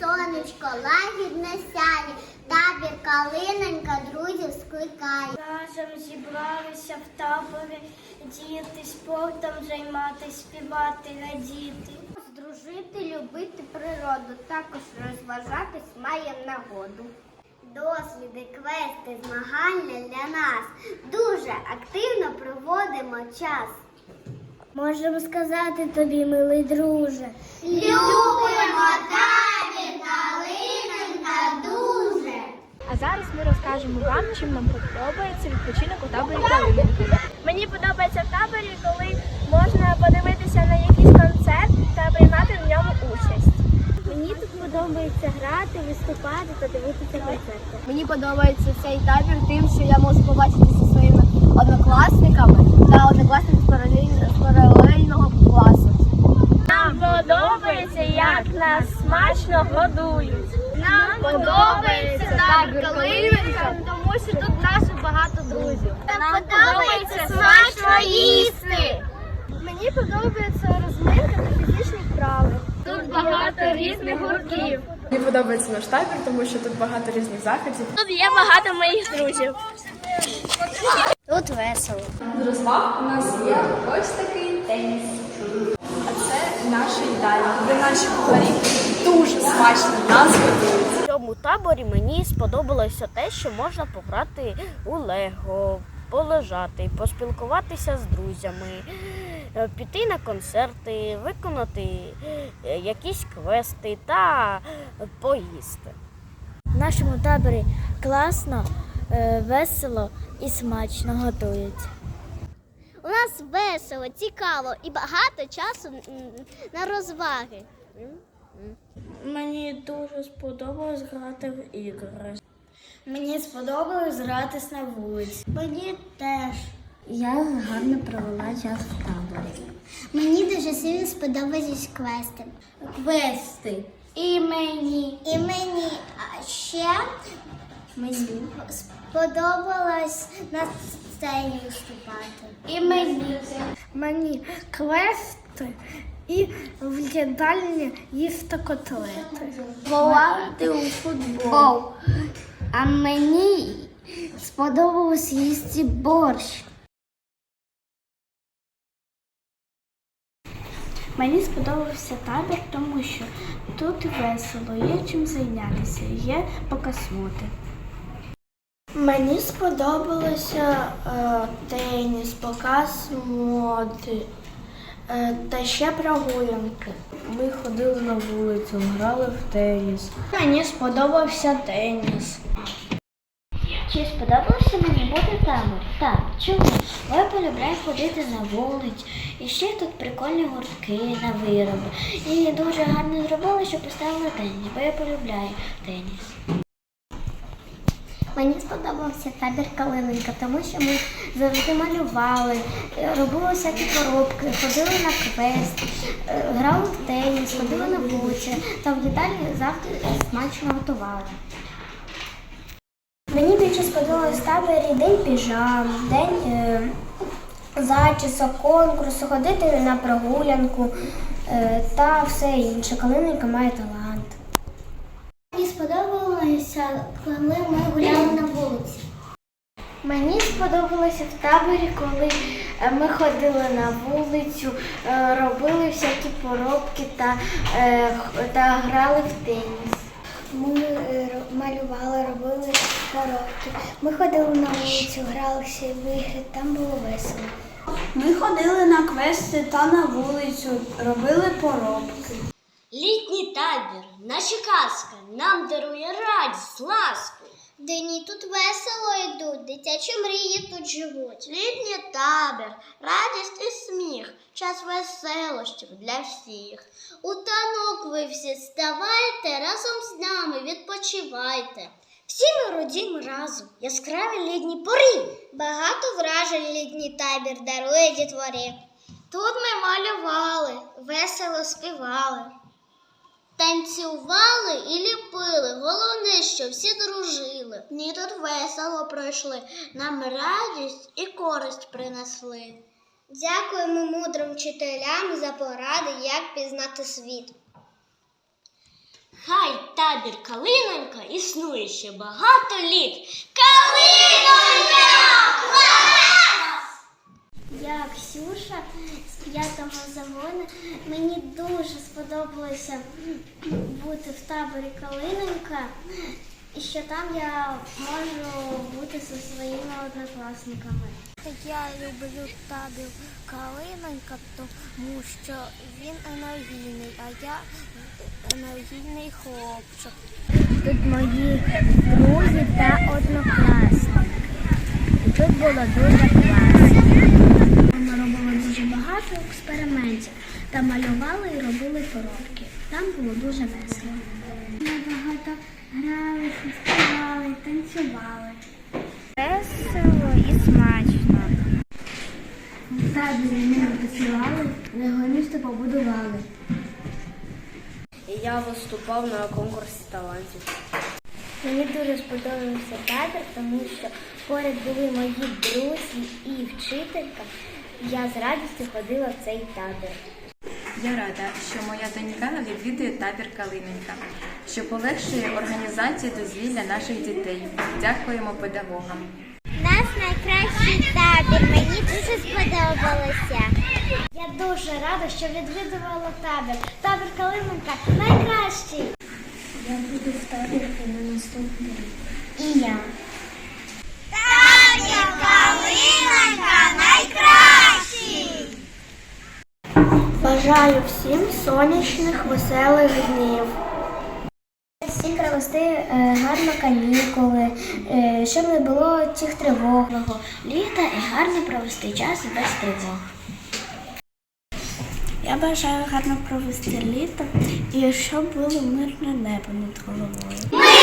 сонечко, лагідне сяє, табір калиненька друзів скликає. Разом зібралися в таборі діти, спортом займатися, співати, радіти. Дружити, любити природу, також розважатись маємо нагоду. Досліди, квести, змагання для нас дуже активно проводимо час. Можемо сказати тобі, милий друже. Любимо табір А зараз ми розкажемо вам, чим нам подобається відпочинок у таборі Калининка. Мені подобається в таборі, коли можна подивитися на якийсь концерт та приймати в ньому участь. Мені тут подобається грати, виступати та дивитися концерти. Мені подобається цей табір тим, що я можу побачитися зі своїми однокласниками та однокласниками з паралель- з паралельного класу. Нам подобається, як нас смачно годують. Нам подобається табір Калинівка, тому що тут нас багато друзів. Нам подобається смачно їсти. Мені подобається розминка та фізичні вправи. Тут багато різних гуртків. Мені подобається наш табір, тому що тут багато різних заходів. Тут є багато моїх друзів. Тут весело. З розваг у нас є ось такий теніс. Це наша їдальня, де наші кухарі дуже смачно нас готують. В цьому таборі мені сподобалося те, що можна пограти у Лего, полежати, поспілкуватися з друзями, е, піти на концерти, виконати е, якісь квести та поїсти. В нашому таборі класно, е, весело і смачно готують. У нас весело, цікаво і багато часу на розваги. Мені дуже сподобалось грати в ігри. Мені сподобалось гратись на вулиці. Мені теж. Я гарно провела час в таборі. Мені дуже сильно сподобались квести. Квести. І мені. І мені а ще Мені. сподобалось на сцені виступати. І мені. Мені квести і в їдальні їсти котлети. Волати у футбол. А мені сподобалось їсти борщ. Мені сподобався табір, тому що тут весело, є чим зайнятися, є покасмути. Мені сподобалося е, теніс, показ моди е, та ще прогулянки. Ми ходили на вулицю, грали в теніс. Мені сподобався теніс. Чи сподобалося мені бути там? Так, чому? Я полюбляю ходити на вулицю. І ще тут прикольні гуртки на вироби. І дуже гарно зробили, що поставили теніс, бо я полюбляю теніс. Мені сподобався табір Калиненька, тому що ми завжди малювали, робили всякі коробки, ходили на квест, е, грали в теніс, ходили на вулицю та в їдальні завжди смачно готували. Мені більше сподобалось таборі день піжам, день е, зачісок, конкурсу, ходити на прогулянку е, та все інше. Калиненька має талант. Мені сподобалося, коли ми гуляли на вулиці. Мені сподобалося в таборі, коли е, ми ходили на вулицю, е, робили всякі поробки та, е, та грали в теніс. Ми малювали, робили коробки. Ми ходили на вулицю, гралися в ігри, там було весело. Ми ходили на квести та на вулицю, робили поробки. Літній табір, наша казка, нам дарує радість, ласку. Дині тут весело йдуть, дитячі мрії тут живуть. Літній табір, радість і сміх, час веселощів для всіх. У танок ви всі ставайте, разом з нами відпочивайте. Всі ми родімо разом, яскраві літні пори. Багато вражень літній табір дарує дітворі. Тут ми малювали, весело співали. Танцювали і ліпили, головне, що всі дружили. Дні тут весело пройшли, нам радість і користь принесли. Дякуємо мудрим вчителям за поради, як пізнати світ. Хай табір Калинонька існує ще багато літ. Калинонька! Я Ксюша з п'ятого загону. Мені дуже сподобалося бути в таборі Калиненька, і що там я можу бути зі своїми однокласниками. Я люблю табір Калиненька, тому що він енергійний, а я енергійний хлопчик. Тут мої друзі та однокласники. Тут було дуже класно. Багато експериментів та малювали і робили поробки. Там було дуже весело. Ми багато гралися, співали, танцювали. Весело і смачно. В таборі ми працювали, місто побудували. І я виступав на конкурсі талантів. Мені дуже сподобався табір, тому що поряд були мої друзі і вчителька. Я з радістю ходила в цей табір. Я рада, що моя донька відвідує табір Калиненька, що полегшує організацію дозвілля наших дітей. Дякуємо педагогам. Нас найкращий табір. Мені дуже сподобалося. Я дуже рада, що відвідувала табір. Табір Калиненка найкращий. Я буду в табірі на наступний рік. І я. Табір Калинонька найкращий! Бажаю всім сонячних, веселих днів. Всі провести е, гарно канікули, е, щоб не було цих тривог. Літа і гарно провести час без тривог. Я бажаю гарно провести літо і щоб було мирне небо над головою.